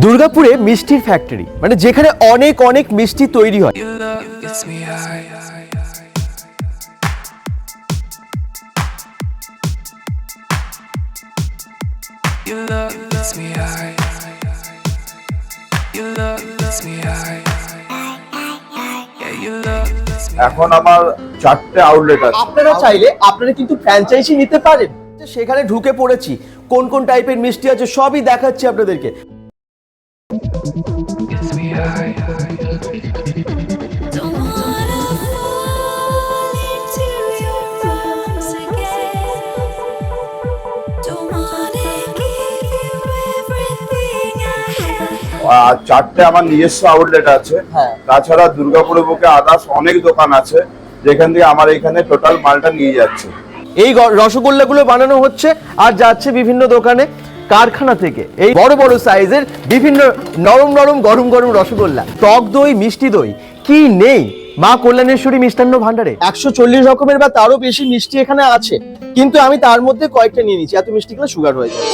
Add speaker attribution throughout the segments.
Speaker 1: দুর্গাপুরে মিষ্টির ফ্যাক্টরি মানে যেখানে অনেক অনেক মিষ্টি তৈরি হয়।
Speaker 2: এখন আমার চারটে আউটলেট আছে।
Speaker 1: আপনারা চাইলে আপনারা কিন্তু ফ্র্যাঞ্চাইজি নিতে পারেন। সেখানে ঢুকে পড়েছি। কোন কোন টাইপের মিষ্টি আছে সবই দেখাচ্ছি আপনাদেরকে।
Speaker 2: আর চারটে আমার নিজস্ব আউটলেট আছে।
Speaker 1: হ্যাঁ।
Speaker 2: তাছাড়া দুর্গাপুরের বুকে আদার্স অনেক দোকান আছে যেখান থেকে আমার এখানে টোটাল মালটা নিয়ে যাচ্ছে।
Speaker 1: এই রসগোল্লাগুলো বানানো হচ্ছে আর যাচ্ছে বিভিন্ন দোকানে। কারখানা থেকে। এই বড় বড় সাইজের বিভিন্ন নরম নরম গরম গরম রসগোল্লা, টক দই, মিষ্টি দই, কি নেই? মা কল্যাণেশ্বরী মিষ্টান্ন ভান্ডারে একশো চল্লিশ রকমের বা তারও বেশি মিষ্টি এখানে আছে, কিন্তু আমি তার মধ্যে কয়েকটা নিয়ে নিচ্ছি। এত মিষ্টি খেলে সুগার হয়ে যায়।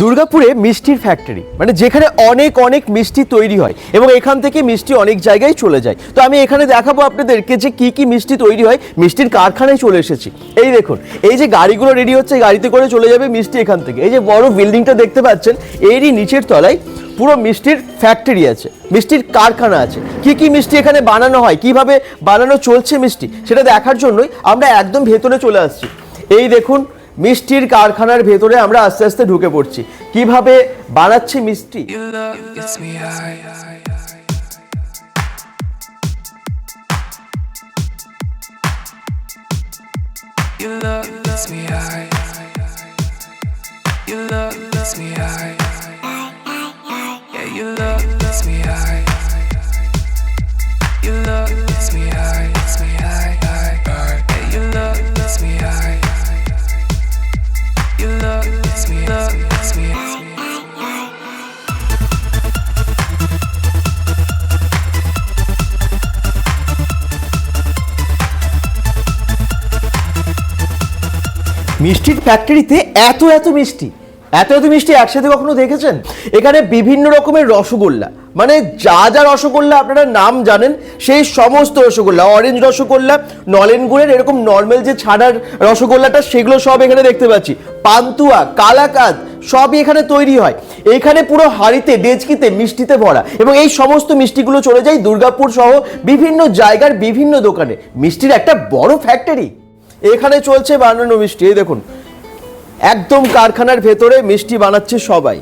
Speaker 1: দুর্গাপুরে মিষ্টির ফ্যাক্টরি মানে যেখানে অনেক অনেক মিষ্টি তৈরি হয় এবং এখান থেকে মিষ্টি অনেক জায়গায় চলে যায়। তো আমি এখানে দেখাবো আপনাদেরকে যে কি কি মিষ্টি তৈরি হয়। মিষ্টির কারখানায় চলে এসেছি। এই দেখুন, এই যে গাড়িগুলো রেডি হচ্ছে গাড়িতে করে চলে যাবে মিষ্টি এখান থেকে। এই যে বড় বিল্ডিংটা দেখতে পাচ্ছেন, এরই নিচের তলায় পুরো মিষ্টির ফ্যাক্টরি আছে, মিষ্টির কারখানা আছে। কি কি মিষ্টি এখানে বানানো হয়? কীভাবে বানানো চলছে মিষ্টি? সেটা দেখার জন্যই আমরা একদম ভেতরে চলে আসছি। এই দেখুন মিষ্টির কারখানার ভেতরে আমরা আস্তে আস্তে ঢুকে পড়ছি। কীভাবে বানাচ্ছে মিষ্টি?
Speaker 3: Your love
Speaker 1: মিষ্টির ফ্যাক্টরিতে এত এত মিষ্টি, এত এত মিষ্টি একসাথে কখনো দেখেছেন? এখানে বিভিন্ন রকমের রসগোল্লা মানে যা যা রসগোল্লা আপনারা নাম জানেন, সেই সমস্ত রসগোল্লা অরেঞ্জ রসগোল্লা, নলেন গুড়ের, এরকম নর্মাল যে ছানার রসগোল্লাটা, সেগুলো সব এখানে দেখতে পাচ্ছি। পান্তুয়া, কালাকাদ, সবই এখানে তৈরি হয়। এখানে পুরো হাড়িতে, ডেচকিতে মিষ্টিতে ভরা। এবং এই সমস্ত মিষ্টিগুলো চলে যায় দুর্গাপুর সহ বিভিন্ন জায়গার বিভিন্ন দোকানে। মিষ্টির একটা বড় ফ্যাক্টরি এখানে চলছে বানানো মিষ্টি এই দেখুন। একদম কারখানার ভেতরে মিষ্টি বানাচ্ছে সবাই।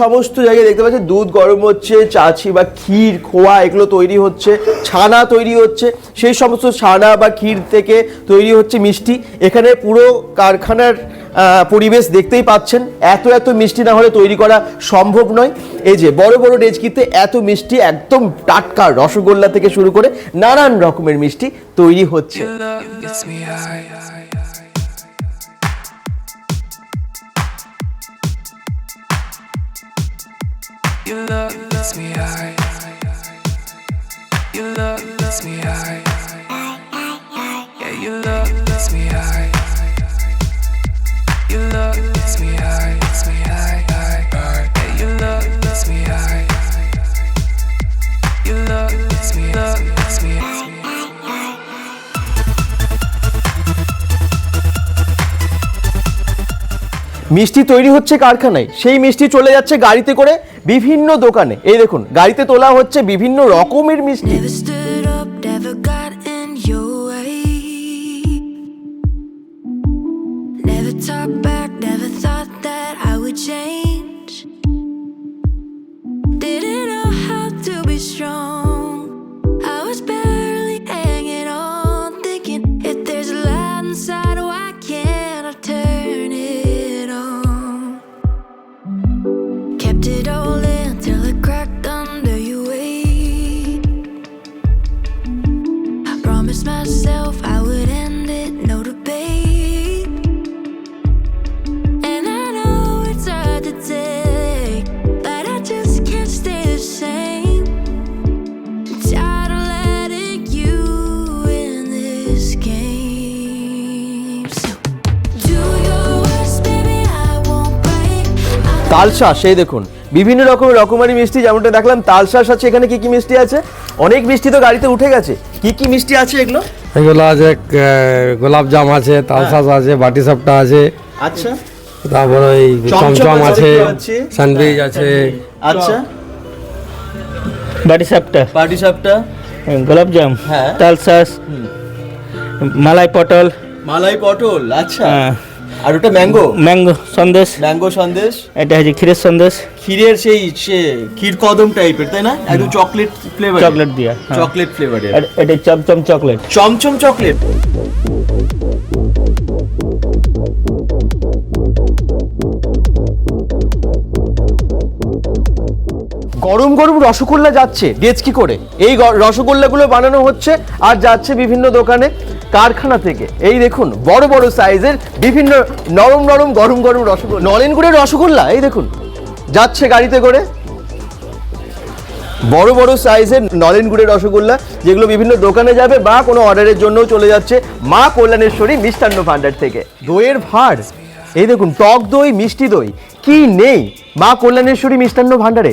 Speaker 1: সমস্ত জায়গায় দেখতে পাচ্ছেন, দুধ গরম হচ্ছে চাছি বা ক্ষীর, খোয়া, এগুলো তৈরি হচ্ছে, ছানা তৈরি হচ্ছে, সেই সমস্ত ছানা বা ক্ষীর থেকে তৈরি হচ্ছে মিষ্টি। এখানে পুরো কারখানার পরিবেশ দেখতেই পাচ্ছেন, এত এত মিষ্টি না হলে তৈরি করা সম্ভব নয়। এই যে, বড় বড় ডেজকিতে এত মিষ্টি একদম টাটকা রসগোল্লা থেকে শুরু করে নানান রকমের মিষ্টি তৈরি হচ্ছে।
Speaker 3: You love lifts me high. You love lifts me high. Yeah, you love lifts me high.
Speaker 1: মিষ্টি তৈরি হচ্ছে কারখানায়। সেই মিষ্টি চলে যাচ্ছে গাড়িতে করে বিভিন্ন দোকানে। এই দেখুন, গাড়িতে তোলা হচ্ছে বিভিন্ন রকমের মিষ্টি।
Speaker 4: I
Speaker 1: তালশাঁস সেই দেখুন। বিভিন্ন রকমের রকমারি মিষ্টি যেমনটা দেখলাম তালশাঁস আছে এখানে কি কি মিষ্টি আছে? অনেক মিষ্টি তো গাড়িতে উঠে গেছে। কি কি মিষ্টি আছে এগুলো?
Speaker 5: এগুলো আছে আহ, গোলাপ জাম আছে তালশাস আছে বাটি সাপটা আছে।
Speaker 1: আচ্ছা।
Speaker 5: তারপরে ওই
Speaker 1: চমচম আছে।
Speaker 5: স্যান্ডউইচ আছে।
Speaker 1: আচ্ছা।
Speaker 6: বাটি সাপটা
Speaker 1: বাটি সাপটা
Speaker 6: গোলাপ জাম
Speaker 1: হ্যাঁ।
Speaker 6: তালসাস মালাই পটল।
Speaker 1: মালাই পটল আচ্ছা।
Speaker 6: হ্যাঁ।
Speaker 1: আর ওটা mango?
Speaker 6: Mango sandesh.
Speaker 1: Mango sandesh.
Speaker 6: এটা হচ্ছে ক্ষীরের সন্দেশ।
Speaker 1: ক্ষীরের সেই সে ক্ষীর কদম টাইপের তাই না? একদম চকলেট ফ্লেভার
Speaker 6: চকলেট দিয়া হ্যাঁ।
Speaker 1: চকলেট ফ্লেভারের
Speaker 6: আর এটা চমচম চকলেট
Speaker 1: চমচম চকলেট গরম গরম রসগোল্লা যাচ্ছে ডেচকি করে? এই রসগোল্লাগুলো বানানো হচ্ছে আর যাচ্ছে বিভিন্ন দোকানে। কারখানা থেকে। এই দেখুন, বড় বড় সাইজের বিভিন্ন নরম নরম গরম গরম রসগোল্লা নলেন গুড়ের রসগোল্লা, এই দেখুন, যাচ্ছে গাড়িতে করে। বড় বড় সাইজের নলেন গুড়ের রসগোল্লা, যেগুলো বিভিন্ন দোকানে যাবে বা কোনো অর্ডারের জন্যও চলে যাচ্ছে মা কল্যাণেশ্বরী মিষ্টান্ন ভাণ্ডার থেকে। দইয়ের ভাড়, এই দেখুন, টক দই, মিষ্টি দই, কি নেই মা কল্যাণেশ্বরী মিষ্টান্ন ভাণ্ডারে?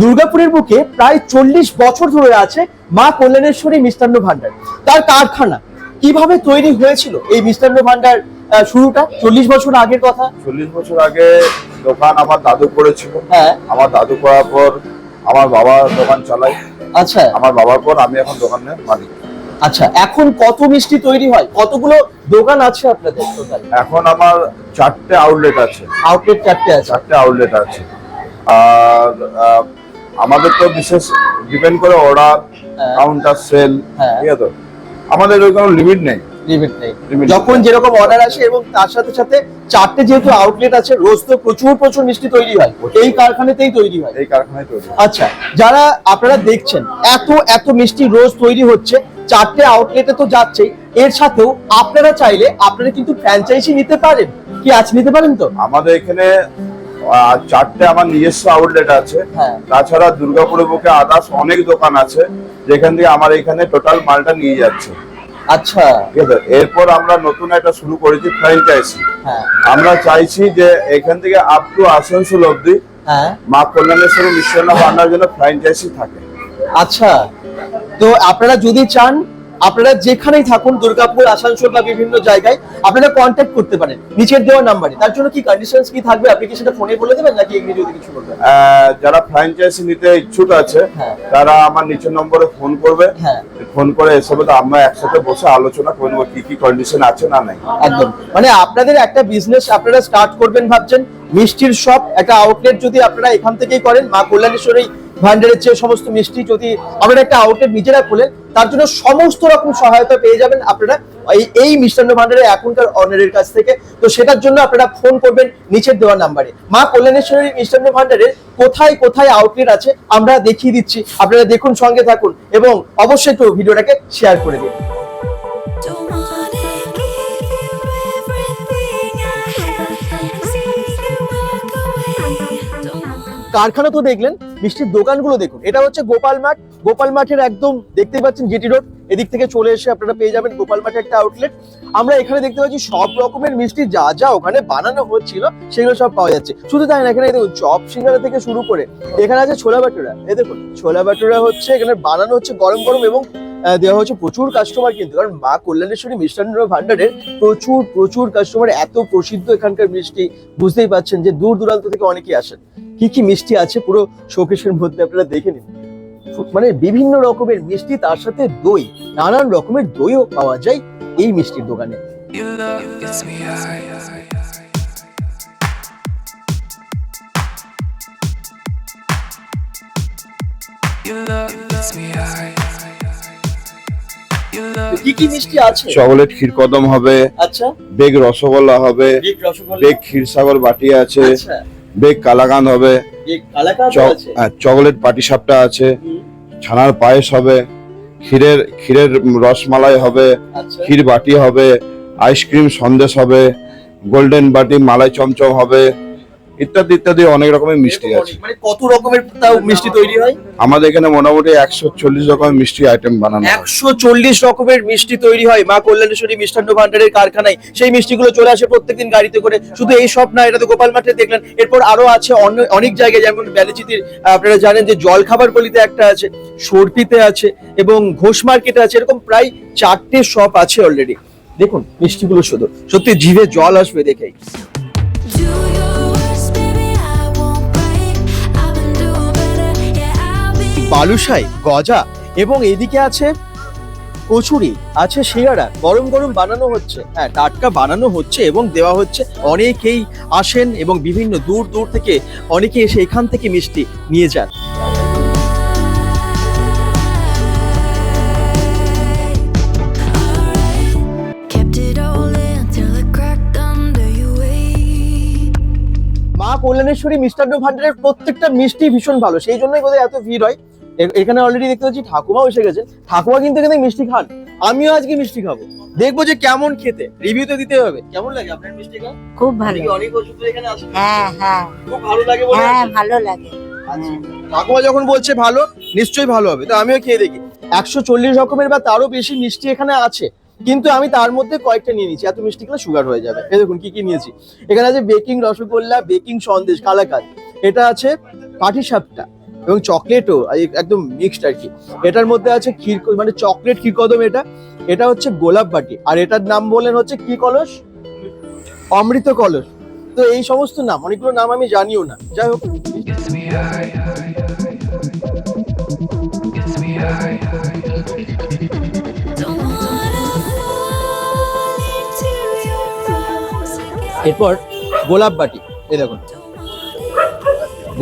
Speaker 1: দুর্গাপুরের বুকে প্রায় চল্লিশ বছর ধরে আছে মা কল্যাণেশ্বরী মিষ্টান্ন ভাণ্ডার। তার কারখানা কীভাবে তৈরি হয়েছিল এই মিষ্টান্ন ভাণ্ডার আহ, শুরুটা? চল্লিশ বছর আগের কথা?
Speaker 2: চল্লিশ বছর আগে দোকান আমার দাদু করেছিল।
Speaker 1: হ্যাঁ।
Speaker 2: আমার দাদু করার পর আমার বাবা দোকান চালায়।
Speaker 1: আচ্ছা।
Speaker 2: আমার বাবার পর আমি এখন দোকানের মালিক।
Speaker 1: আচ্ছা এখন কত মিষ্টি তৈরি হয়? কতগুলো দোকান আছে আপনাদের
Speaker 2: এখন আমার চারটে আউটলেট আছে।
Speaker 1: আউটলেট চারটে আছে।
Speaker 2: চারটে আউটলেট আছে। আর আমাদের তো বিশেষ ডিপেন্ড করে অর্ডার। কাউন্টার সেল
Speaker 1: হ্যাঁ।
Speaker 2: ঠিক আছে? আমাদের ওই কোনো লিমিট নেই।
Speaker 1: লিমিট নেই। যখন যেরকম অর্ডার আসে এবং তার সাথে সাথে চারটে যেহেতু আউটলেট আছে রোজ তো প্রচুর প্রচুর মিষ্টি তৈরি হয়। এই কারখানাতেই তৈরি হয়।
Speaker 2: এই কারখানায় তৈরি।
Speaker 1: আচ্ছা যারা আপনারা দেখছেন এত এত মিষ্টি রোজ তৈরি হচ্ছে চারটে আউটলেটে তো যাচ্ছেই। এর সাথেও আপনারা চাইলে আপনারা কিন্তু ফ্র্যাঞ্চাইজি নিতে পারেন। কি আজ নিতে পারেন তো?
Speaker 2: আমাদের এখানে আহ, চারটে আমার নিজস্ব আউটলেট আছে।
Speaker 1: হ্যাঁ।
Speaker 2: তাছাড়া দুর্গাপুরের বুকে আদার্স অনেক দোকান আছে যেখান থেকে আমার এখানে টোটাল মালটা নিয়ে যাচ্ছে।
Speaker 1: আচ্ছা।
Speaker 2: এরপর আমরা নতুন একটা শুরু করেছি ফ্র্যাঞ্চাইজি আমরা চাইছি যে এখান থেকে আপ টু আসানসোল অব্দি
Speaker 1: হ্যাঁ।
Speaker 2: মা কল্যাণেশ্বরী মিশ্রণ ভান্ডার জন্য ফ্র্যাঞ্চাইজি থাকে।
Speaker 1: আচ্ছা। তো আপনারা যদি চান আপনারা যেখানেই থাকুন দুর্গাপুর আসানসোল বা বিভিন্ন জায়গায় আপনারা কন্ট্যাক্ট করতে পারেন। নিচের দেওয়া নাম্বারে তার জন্য কি কন্ডিশনস কি থাকবে? আপনি কি সেটা ফোনে বলে দেবেন নাকি এমনি যদি কিছু বলবেন?
Speaker 2: যারা ফ্র্যাঞ্চাইজি নিতে ইচ্ছুক আছে
Speaker 1: হ্যাঁ।
Speaker 2: তারা আমার নিচের নম্বরে ফোন করবে।
Speaker 1: হ্যাঁ।
Speaker 2: ফোন করে এসবে তো আমরা একসাথে বসে আলোচনা করব কি কি কন্ডিশন আছে না নাই।
Speaker 1: একদম। মানে আপনাদের একটা বিজনেস আপনারা স্টার্ট করবেন ভাবছেন মিষ্টির শপ একটা আউটলেট যদি আপনারা এখান থেকেই করেন মা কল্যাণেশ্বরী ভান্ডারের চেয়ে সমস্ত মিষ্টি যদি আপনারা একটা আউটলেট নিজেরা খোলেন, তার জন্য সমস্ত রকম সহায়তা পেয়ে যাবেন আপনারা এই এই মিষ্টান্ন ভান্ডারে এখনকার অনারের কাছ থেকে। তো সেটার জন্য আপনারা ফোন করবেন নিচের দেওয়া নাম্বারে মা কল্যাণেশ্বরী মিষ্টান্ন ভান্ডারের কোথায় কোথায় আউটলেট আছে, আমরা দেখিয়ে দিচ্ছি। আপনারা দেখুন, সঙ্গে থাকুন এবং অবশ্যই একটু ভিডিওটাকে শেয়ার করে দিন। কারখানা তো দেখলেন, মিষ্টির দোকানগুলো দেখুন। এটা হচ্ছে গোপাল মাঠ। গোপাল মাঠের একদম দেখতেই পাচ্ছেন জিটি রোড। এদিক থেকে চলে এসে আপনারা পেয়ে যাবেন গোপাল মাঠের একটা আউটলেট আমরা এখানে দেখতে পাচ্ছি সব রকমের মিষ্টি যা যা ওখানে বানানো হচ্ছিল, সেগুলো সব পাওয়া যাচ্ছে। শুধু তাই না, এখানে দেখুন, চপ সিঙ্গারা থেকে শুরু করে, এখানে আছে ছোলা বাটুরা। এই দেখুন, ছোলা বাটুরা হচ্ছে এখানে বানানো হচ্ছে গরম গরম এবং দেওয়া হচ্ছে প্রচুর কাস্টমার কিন্তু। কারণ মা কল্যাণেশ্বরী মিষ্টান্ন ভান্ডারের প্রচুর প্রচুর কাস্টমার এত প্রসিদ্ধ এখানকার মিষ্টি। বুঝতেই পাচ্ছেন যে দূর দূরান্ত থেকে অনেকেই আসেন। কি কি মিষ্টি আছে পুরো শোকেশের মধ্যে আপনারা দেখে নিন। মানে বিভিন্ন রকমের মিষ্টি তার সাথে দই নানান রকমের দইও পাওয়া যায় এই মিষ্টির দোকানে। কি কি মিষ্টি আছে?
Speaker 2: চকলেট ক্ষীরকদম হবে
Speaker 1: আচ্ছা।
Speaker 2: বেগ রসগোল্লা হবে
Speaker 1: বেগ রসগোল্লা?
Speaker 2: বেগ ক্ষীরসাগর বাটি আছে
Speaker 1: আচ্ছা।
Speaker 2: বেগ কালাকান হবে চকলেট পাটি সাপটা
Speaker 1: আছে
Speaker 2: ছানার পায়েস হবে ক্ষীরের ক্ষীরের রসমালাই হবে
Speaker 1: আচ্ছা।
Speaker 2: ক্ষীর বাটি হবে আইসক্রিম সন্দেশ হবে গোল্ডেন বাটি মালাই চমচম হবে ইত্যাদি ইত্যাদি অনেক রকমের মিষ্টি আছে।
Speaker 1: মানে কত রকমের তাও মিষ্টি তৈরি হয়?
Speaker 2: আমাদের এখানে মোটামুটি একশো চল্লিশ রকমের মিষ্টি আইটেম বানানো
Speaker 1: একশো চল্লিশ রকমের মিষ্টি তৈরি হয়। মা কল্যাণেশ্বরী মিষ্টান্ন ভান্ডারের কারখানায়। সেই মিষ্টিগুলো চলে আসে প্রত্যেকদিন গাড়িতে করে। শুধু এই সব না এটা তো গোপাল মাঠে দেখলেন। এরপর আরও আছে অন্য- অনেক জায়গায় যেমন ব্যালিচিতির আপনারা জানেন যে জল খাবার গলিতে একটা আছে সর্পিতে আছে এবং ঘোষ মার্কেটে আছে। এরকম প্রায় চারটে শপ আছে অলরেডি দেখুন মিষ্টিগুলো শুধু সত্যি জিভে জল আসবে দেখেই। বালুশাই গজা এবং এদিকে আছে কচুরি আছে শিরারা গরম গরম বানানো হচ্ছে। হ্যাঁ টাটকা বানানো হচ্ছে এবং দেওয়া হচ্ছে। অনেকেই আসেন এবং বিভিন্ন দূর দূর থেকে অনেকে এসে এখান থেকে মিষ্টি নিয়ে যান. মা কল্যাণেশ্বরী মিষ্টান্ন ভান্ডারের প্রত্যেকটা মিষ্টি ভীষণ ভালো। সেই জন্যই বোধহয় এত ভিড় হয়। এখানে অলরেডি দেখতে পাচ্ছি ঠাকুমাও এসে গেছেন ঠাকুমা কিন্তু এখানে মিষ্টি খান। আমিও আজকে মিষ্টি খাব। দেখব যে কেমন খেতে। রিভিউ তো দিতে হবে। কেমন লাগে আপনার মিষ্টি খান?
Speaker 7: খুব ভালো।
Speaker 1: অনেক বছর ধরে এখানে আছেন
Speaker 7: হ্যাঁ হ্যাঁ।
Speaker 1: খুব ভালো লাগে বলে
Speaker 7: হ্যাঁ ভালো লাগে।
Speaker 1: আচ্ছা। ঠাকুমা যখন বলছে ভালো নিশ্চয়ই ভালো হবে। তো আমিও খেয়ে দেখি। একশো চল্লিশ রকমের বা তারও বেশি মিষ্টি এখানে আছে। কিন্তু আমি তার মধ্যে কয়েকটা নিয়ে নিয়েছি। এত মিষ্টি খেলে সুগার হয়ে যাবে। এই দেখুন কি কি নিয়েছি। এখানে আছে বেকিং রসগোল্লা বেকিং সন্দেশ কালাকাঁদ। এটা আছে পাটিসাপটা এবং চকলেটও একদম মিক্সড আর কি। এটার মধ্যে আছে ক্ষীর মানে চকলেট ক্ষীরকদম এটা। এটা হচ্ছে গোলাপ বাটি। আর এটার নাম বললেন হচ্ছে কি কলস? অমৃত কলস। তো এই সমস্ত নাম অনেকগুলো নাম আমি জানিও না। যাই হোক. এরপর গোলাপ বাটি এই দেখুন।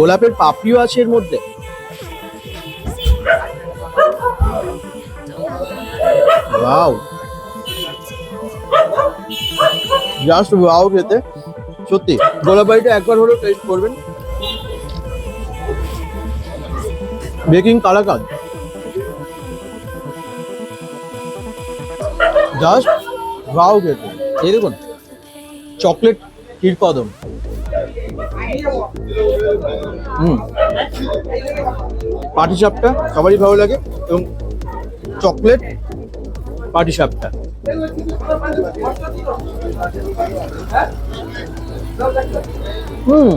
Speaker 1: গোলাপের পাপড়িও আছে এর মধ্যে। ওয়াও জাস্ট ওয়াও খেতে। সত্যি, গোলাপ বাড়িটা একবার হলেও টেস্ট করবেন। বেকিং কালাকাঁদ। জাস্ট ওয়াও খেতে। দেখুন চকলেট ক্ষীরকদম। হুম। পাটিসাপটা সবারই ভালো লাগে এবং চকলেট পাটিসাপটা হুম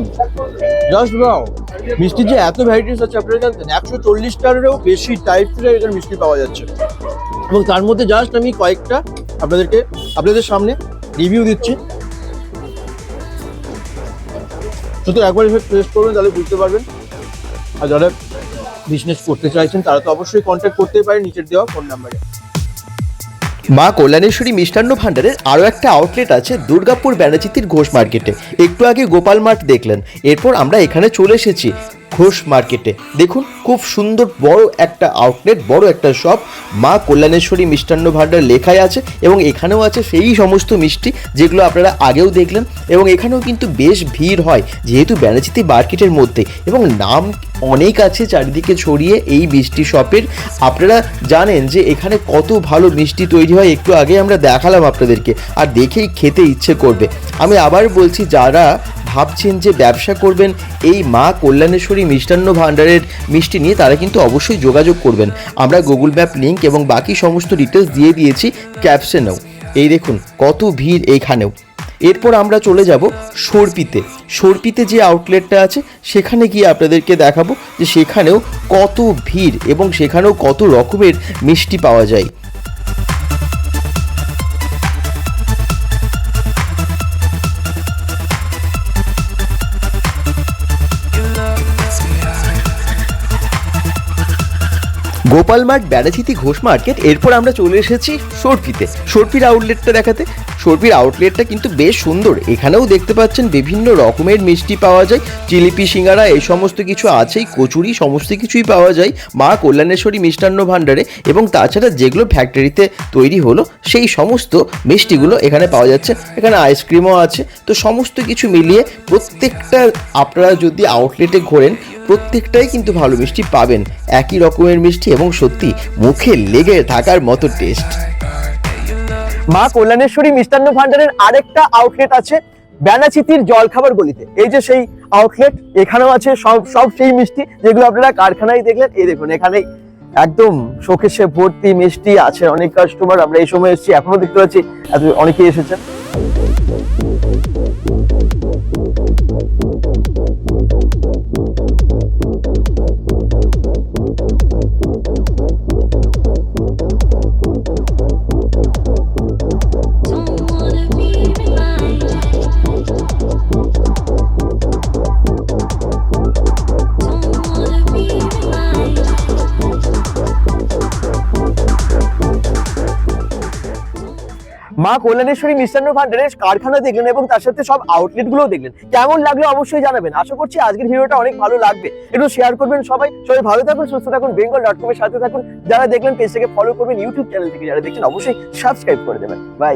Speaker 1: জাস্ট বাও মিষ্টির যে এত ভ্যারাইটিস আছে, আপনারা জানতেন, একশো চল্লিশটারও বেশি টাইপের এখানে মিষ্টি পাওয়া যাচ্ছে। এবং তার মধ্যে জাস্ট আমি কয়েকটা আপনাদেরকে, আপনাদের সামনে রিভিউ দিচ্ছি। শুধু একবার এসে টেস্ট করবেন, তাহলে বুঝতে পারবেন। আর যারা বিজনেস করতে চাইছেন, তারা তো অবশ্যই কন্ট্যাক্ট করতে পারে নিচের দেওয়া ফোন নাম্বারে মা কল্যাণেশ্বরী মিষ্টান্ন ভাণ্ডারের আরও একটা আউটলেট আছে দুর্গাপুর ব্যানাচিতির ঘোষ মার্কেটে। একটু আগে গোপাল মাঠ দেখলেন। এরপর আমরা এখানে চলে এসেছি। ঘোষ মার্কেটে। দেখুন, খুব সুন্দর বড় একটা আউটলেট বড় একটা শপ মা কল্যাণেশ্বরী মিষ্টান্ন ভাণ্ডার লেখাই আছে এবং এখানেও আছে সেই সমস্ত মিষ্টি যেগুলো আপনারা আগেও দেখলেন এবং এখানেও কিন্তু বেশ ভিড় হয়, যেহেতু ব্যানাচিতি মার্কেটের মধ্যে এবং নাম অনেক আছে চারিদিকে ছড়িয়ে এই মিষ্টি শপের আপনারা জানেন যে এখানে কত ভালো মিষ্টি তৈরি হয়, একটু আগে আমরা দেখালাম আপনাদেরকে, আর দেখেই খেতে ইচ্ছে করবে। আমি আবার বলছি, যারা ভাবছেন যে ব্যবসা করবেন এই মা কল্যাণেশ্বরী মিষ্টান্ন ভাণ্ডারের মিষ্টি নিয়ে তারা কিন্তু অবশ্যই যোগাযোগ করবেন। আমরা গুগল ম্যাপ লিঙ্ক এবং বাকি সমস্ত ডিটেলস দিয়ে দিয়েছি ক্যাপশনেও এই দেখুন, কত ভিড় এইখানেও এরপর আমরা চলে যাব সর্পিতে। সর্পিতে যে আউটলেটটা আছে, সেখানে গিয়ে আপনাদেরকে দেখাবো যে সেখানেও কত ভিড় এবং সেখানেও কত রকমের মিষ্টি পাওয়া যায়। গোপাল মাঠ ব্যারাচিতি ঘোষ মার্কেট, এরপর আমরা চলে এসেছি সর্পিতে। সর্পির আউটলেটটা দেখাতে। সর্পির আউটলেটটা কিন্তু বেশ সুন্দর। এখানেও দেখতে পাচ্ছেন বিভিন্ন রকমের মিষ্টি পাওয়া যায়। জিলিপি, সিঙ্গারা, এই সমস্ত কিছু আছেই। কচুরি, সমস্ত কিছুই পাওয়া যায়। মা কল্যাণেশ্বরী মিষ্টান্ন ভাণ্ডারে এবং তাছাড়া যেগুলো ফ্যাক্টরিতে তৈরি হলো, সেই সমস্ত মিষ্টিগুলো এখানে পাওয়া যাচ্ছে। এখানে আইসক্রিমও আছে। তো সমস্ত কিছু মিলিয়ে প্রত্যেকটা আপনারা যদি আউটলেটে ঘোরেন প্রত্যেকটাই কিন্তু ভালো মিষ্টি পাবেন। একই রকমের মিষ্টি এবং সত্যি, মুখে লেগে থাকার মতো টেস্ট মা কল্যাণেশ্বরী মিষ্টান্ন ভান্ডারের আরেকটা আউটলেট আছে ব্যানাচিতির জলখাবার গলিতে। এই যে সেই আউটলেট এখানেও আছে সব সব সেই মিষ্টি যেগুলো আপনারা কারখানায় দেখলেন। এই দেখুন এখানে একদম শোকেশে ভর্তি মিষ্টি আছে। অনেক কাস্টমার আমরা এই সময় এসেছি, এখনও দেখতে পাচ্ছি, এত অনেকেই এসেছেন। মা কল্যাণেশ্বরী মিষ্টান্ন ভান্ডারের কারখানা দেখলেন এবং তার সাথে সব আউটলেটগুলো দেখলেন। কেমন লাগল অবশ্যই জানাবেন। আশা করছি আজকের ভিডিওটা অনেক ভালো লাগবে। একটু শেয়ার করবেন সবাই। সবাই ভালো থাকুন, সুস্থ থাকুন বেঙ্গল ডট কম এর সাথে থাকুন। যারা দেখলেন পেজটাকে ফলো করবেন ইউটিউব চ্যানেল থেকে যারা দেখছেন, অবশ্যই সাবস্ক্রাইব করে দেবেন। বাই